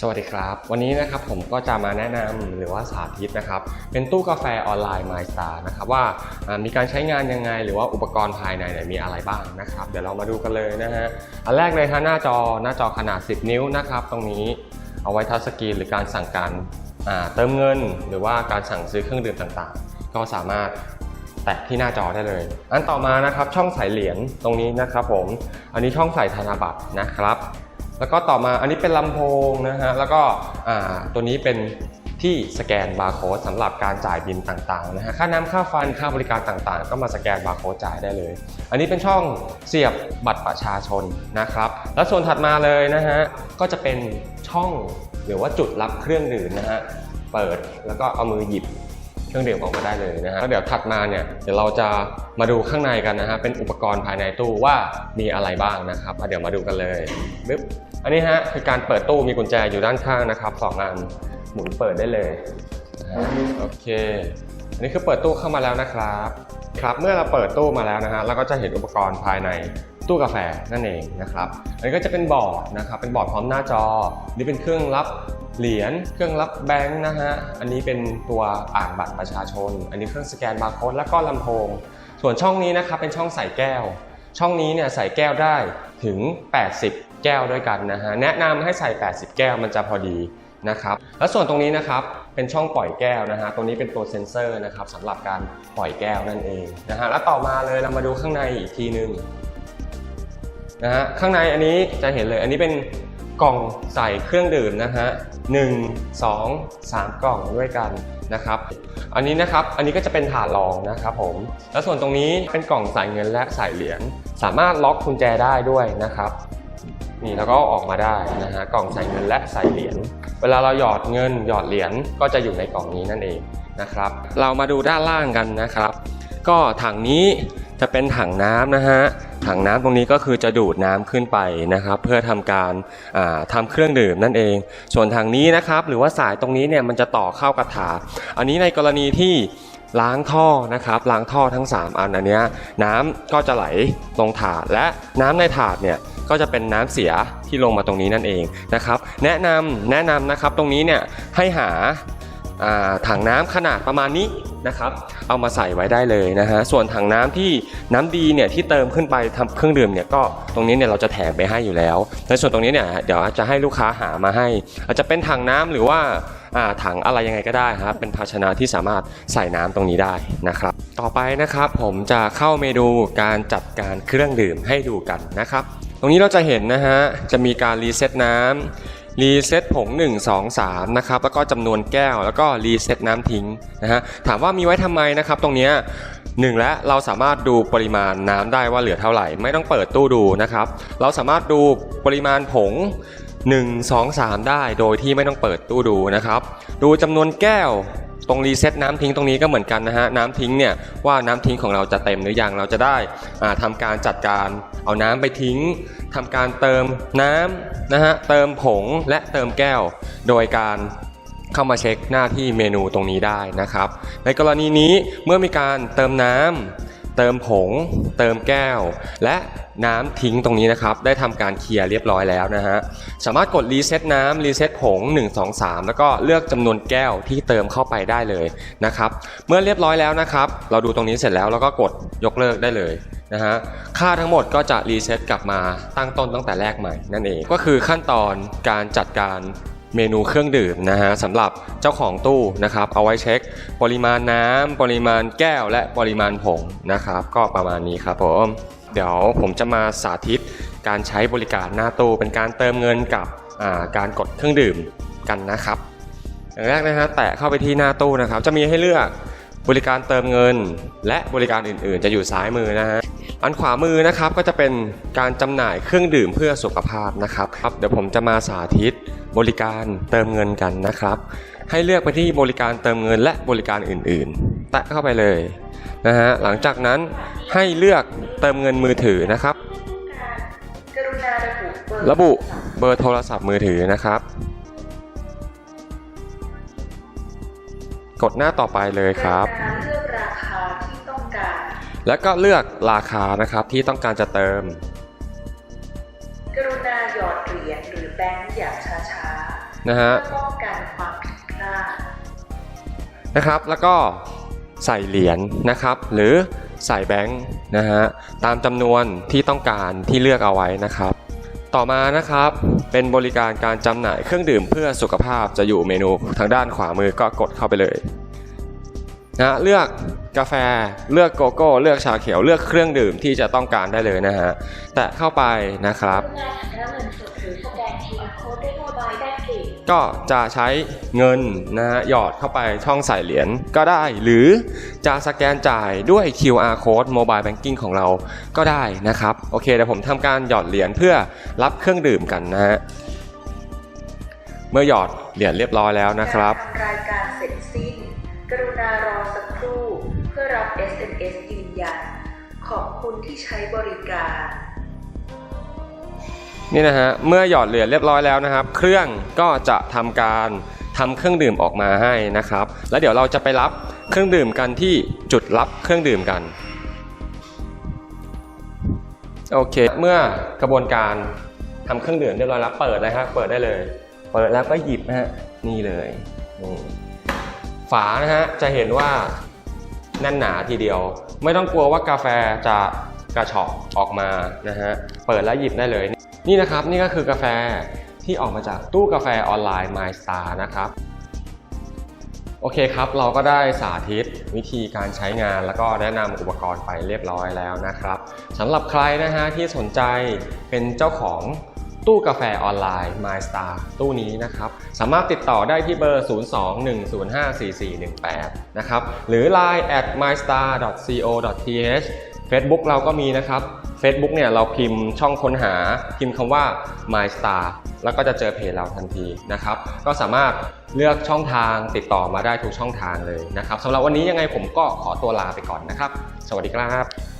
สวัสดีครับ วันนี้นะครับผมก็จะมาแนะนำหรือว่าสาธิตนะครับ เป็นตู้กาแฟออนไลน์ MyStar นะครับว่ามีการใช้งานยังไง หรือว่าอุปกรณ์ภายในเนี่ยมีอะไรบ้างนะครับ เดี๋ยวเรามาดูกันเลยนะฮะอันแรกเลยฮะหน้าจอหน้าจอขนาด 10 นิ้วนะครับ ตรงนี้เอาไว้ทัชสกรีนหรือการสั่งการเติมเงิน หรือว่าการสั่งซื้อเครื่องดื่มต่างๆ ก็สามารถแตะที่หน้าจอได้เลย อันต่อมานะครับช่องใส่เหรียญตรงนี้นะครับผม อันนี้ช่องใส่ธนบัตรนะครับ แล้วก็ต่อมาอันนี้เป็นลำโพงนะฮะแล้วก็ตัวนี้เป็นที่สแกนบาร์โค้ดสำหรับการจ่ายบินต่างๆนะฮะค่าน้ำค่าไฟค่าบริการต่างๆ ก็มาสแกนบาร์โค้ดจ่ายได้เลย อันนี้เป็นช่องเสียบบัตรประชาชนนะครับ แล้วส่วนถัดมาเลยนะฮะก็จะเป็นช่องหรือว่าจุดรับเครื่องดื่มนะฮะเปิดแล้วก็เอามือหยิบเครื่องดื่มออกมาได้เลยนะฮะแล้วเดี๋ยวถัดมาเนี่ยเดี๋ยวเราจะมาดูข้างในกันนะฮะเป็นอุปกรณ์ภายในตู้ว่ามีอะไรบ้างนะครับเดี๋ยวมาดูกันเลยปึ๊บ อันนี้ฮะคือการเปิดตู้มีกุญแจอยู่ด้านข้างนะครับสองอันหมุนเปิดได้เลยโอเค อันนี้คือเปิดตู้เข้ามาแล้วนะครับ ครับเมื่อเราเปิดตู้มาแล้วนะฮะเราก็จะเห็นอุปกรณ์ภายในตู้กาแฟนั่นเองนะครับ อันนี้ก็จะเป็นบอร์ดนะครับ เป็นบอร์ดพร้อมหน้าจอ นี่เป็นเครื่องรับเหรียญ เครื่องรับแบงค์นะฮะ อันนี้เป็นตัวอ่านบัตรประชาชน อันนี้เครื่องสแกนบาร์โค้ดแล้วก็ลำโพง ส่วนช่องนี้นะครับเป็นช่องใส่แก้ว ช่องนี้เนี่ยใส่แก้วได้ถึง 80 แก้วด้วยกันนะฮะแนะนำให้ใส่ 80 แก้วมันจะพอดีนะครับแล้วส่วนตรงนี้นะครับเป็นช่องปล่อยแก้วนะฮะตรงนี้เป็นตัวเซ็นเซอร์นะครับสำหรับการปล่อยแก้วนั่นเองนะฮะแล้วต่อมาเลยเรามาดูข้างในอีกทีหนึงนะฮะข้างในอันนี้จะเห็นเลยอันนี้เป็นกล่องใส่เครื่องดื่มนะฮะหนึ่งสองสามกล่องด้วยกันนะครับ อันนี้นะครับอันนี้ก็จะเป็นถาดรองนะครับผมแล้วส่วนตรงนี้เป็นกล่องใส่เงินและใส่เหรียญสามารถล็อกกุญแจได้ด้วยนะครับ นี่แล้วก็ออกมาได้นะฮะกล่องใส่เงินและใส่เหรียญเวลาเราหยอดเงินหยอดเหรียญก็จะอยู่ในกล่องนี้นั่นเองนะครับ เรามาดูด้านล่างกันนะครับ ก็ถังนี้จะเป็นถังน้ำนะฮะถังน้ำตรงนี้ก็คือจะดูดน้ำขึ้นไปนะครับ เพื่อทำการอ่าทำเครื่องดื่มนั่นเอง ส่วนถังนี้นะครับ หรือว่าสายตรงนี้เนี่ยมันจะต่อเข้ากระถา อันนี้ในกรณีที่ล้างท่อนะครับล้างท่อทั้ง 3 อันอันนี้น้ำก็จะไหลลงถาดและน้ำในถาดเนี่ย ก็จะเป็นน้ำเสียที่ลงมาตรงนี้นั่นเองนะครับ แนะนำแนะนำนะครับตรงนี้เนี่ยให้หาถังน้ำขนาดประมาณนี้นะครับ เอามาใส่ไว้ได้เลยนะฮะ ส่วนถังน้ำที่น้ำดีเนี่ยที่เติมขึ้นไปทำเครื่องดื่มเนี่ยก็ตรงนี้เนี่ยเราจะแถมไปให้อยู่แล้ว ในส่วนตรงนี้เนี่ยเดี๋ยวจะให้ลูกค้าหามาให้ อาจจะเป็นถังน้ำหรือว่าถังอะไรยังไงก็ได้ครับเป็นภาชนะที่สามารถใส่น้ำตรงนี้ได้นะครับ ต่อไปนะครับผมจะเข้าเมนูการจัดการเครื่องดื่มให้ดูกันนะครับ รงนี้เราจะเห็นนะฮะ จะมีการรีเซ็ตน้ำรีเซ็ตผง 1 2 3 นะครับ แล้วก็จำนวนแก้ว แล้วก็รีเซ็ตน้ำทิ้งนะฮะ ถามว่ามีไว้ทำไมนะครับ ตรงนี้หนึ่งและเราสามารถดูปริมาณน้ำได้ว่าเหลือเท่าไหร่ ไม่ต้องเปิดตู้ดูนะครับ เราสามารถดูปริมาณผง1 2 3 ได้โดยที่ไม่ต้องเปิดตู้ดูนะครับ ดูจำนวนแก้ว ตรงรีเซ็ตน้ำทิ้งตรงนี้ก็เหมือนกันนะฮะน้ำทิ้งเนี่ยว่าน้ำทิ้งของเราจะเต็มหรือยังเราจะได้ทำทำการจัดการเอาน้ำไปทิ้งทำการเติมน้ำนะฮะเติมผงและเติมแก้ว โดยการเข้ามาเช็คหน้าที่เมนูตรงนี้ได้นะครับ ในกรณีนี้เมื่อมีการเติมน้ำ เติมผง เติมแก้ว และน้ำทิ้งตรงนี้นะครับ ได้ทำการเคลียร์เรียบร้อยแล้วนะฮะ สามารถกดรีเซ็ตน้ำรีเซ็ตผง 1 2 3 แล้วก็เลือกจำนวนแก้วที่เติมเข้าไปได้เลยนะครับ เมื่อเรียบร้อยแล้วนะครับ เราดูตรงนี้เสร็จแล้วเราก็กดยกเลิกได้เลยนะฮะ ค่าทั้งหมดก็จะรีเซ็ตกลับมาตั้งต้นตั้งแต่แรกใหม่นั่นเอง ก็คือขั้นตอนการจัดการ เมนูเครื่องดื่มนะฮะสำหรับเจ้าของตู้นะครับ เอาไว้เช็คปริมาณน้ำปริมาณแก้วและปริมาณผงนะครับ ก็ประมาณนี้ครับผมเดี๋ยวผมจะมาสาธิตการใช้บริการหน้าตู้เป็นการเติมเงินกับการกดเครื่องดื่มกันนะครับอย่างแรกนะฮะแตะเข้าไปที่หน้าตู้นะครับ จะมีให้เลือกบริการเติมเงิน และบริการอื่นๆ จะอยู่ซ้ายมือนะฮะอันขวามือนะครับก็จะเป็นการจำหน่ายเครื่องดื่มเพื่อสุขภาพนะครับครับเดี๋ยวผมจะมาสาธิต บริการเติมเงินกันนะครับ ให้เลือกไปที่บริการเติมเงินและบริการอื่นๆ แตะเข้าไปเลยนะฮะหลังจากนั้นให้เลือกเติมเงินมือถือนะครับ ระบุเบอร์โทรศัพท์มือถือนะครับ กดหน้าต่อไปเลยครับแล้วก็เลือกราคานะครับที่ต้องการจะเติม กรุณาหยอดเหรียญหรือแบงค์อย่างช นะฮะป้องกันความผิดพลาดนะครับ แล้วก็ใส่เหรียญนะครับ หรือใส่แบงค์นะฮะตามจำนวนที่ต้องการที่เลือกเอาไว้นะครับ ต่อมานะครับเป็นบริการการจำหน่ายเครื่องดื่มเพื่อสุขภาพจะอยู่เมนูทางด้านขวามือก็กดเข้าไปเลยนะเลือกกาแฟเลือกโกโก้เลือกชาเขียวเลือกเครื่องดื่มที่จะต้องการได้เลยนะฮะแตะเข้าไปนะครับ ก็จะใช้เงินนะฮะหยอดเข้าไปช่องใส่เหรียญก็ได้ หรือจะสแกนจ่ายด้วย QR code mobile banking ของเราก็ได้นะครับ โอเคเดี๋ยวผมทำการหยอดเหรียญเพื่อรับเครื่องดื่มกันนะฮะเมื่อหยอดเหรียญเรียบร้อยแล้วนะครับรทำรายการเสร็จสิ้น กรุณารอสักครู่เพื่อรับ SMS ยืนยันขอบคุณที่ใช้บริการ นี่นะฮะเมื่อหยอดเหรียญเรียบร้อยแล้วนะครับ เครื่องก็จะทำการทำเครื่องดื่มออกมาให้นะครับ แล้วเดี๋ยวเราจะไปรับเครื่องดื่มกันที่จุดรับเครื่องดื่มกันโอเค เมื่อกระบวนการทำเครื่องดื่มเรียบร้อยแล้วเปิดเลยฮะเปิดได้เลย เปิดแล้วก็หยิบนะฮะนี่เลยนี่ฝานะฮะจะเห็นว่าแน่นหนาทีเดียว ไม่ต้องกลัวว่ากาแฟจะกระเฉาะออกมานะฮะเปิดแล้วหยิบได้เลย นี่นะครับนี่ก็คือกาแฟที่ออกมาจากตู้กาแฟออนไลน์ MyStar นะครับ โอเคครับ เราก็ได้สาธิตวิธีการใช้งานแล้วก็แนะนำอุปกรณ์ไปเรียบร้อยแล้วนะครับสำหรับใครนะฮะที่สนใจเป็นเจ้าของตู้กาแฟออนไลน์ MyStar ตู้นี้นะครับ สามารถติดต่อได้ที่เบอร์ 02-105-4418 นะครับ หรือ line at mystar.co.th Facebook เราก็มีนะครับ Facebook เนี่ยเราพิมพ์ช่องค้นหา พิมพ์คำว่า MyStar แล้วก็จะเจอเพจเราทันทีนะครับ ก็สามารถเลือกช่องทางติดต่อมาได้ทุกช่องทางเลยนะครับสำหรับวันนี้ยังไงผมก็ขอตัวลาไปก่อนนะครับ สวัสดีครับ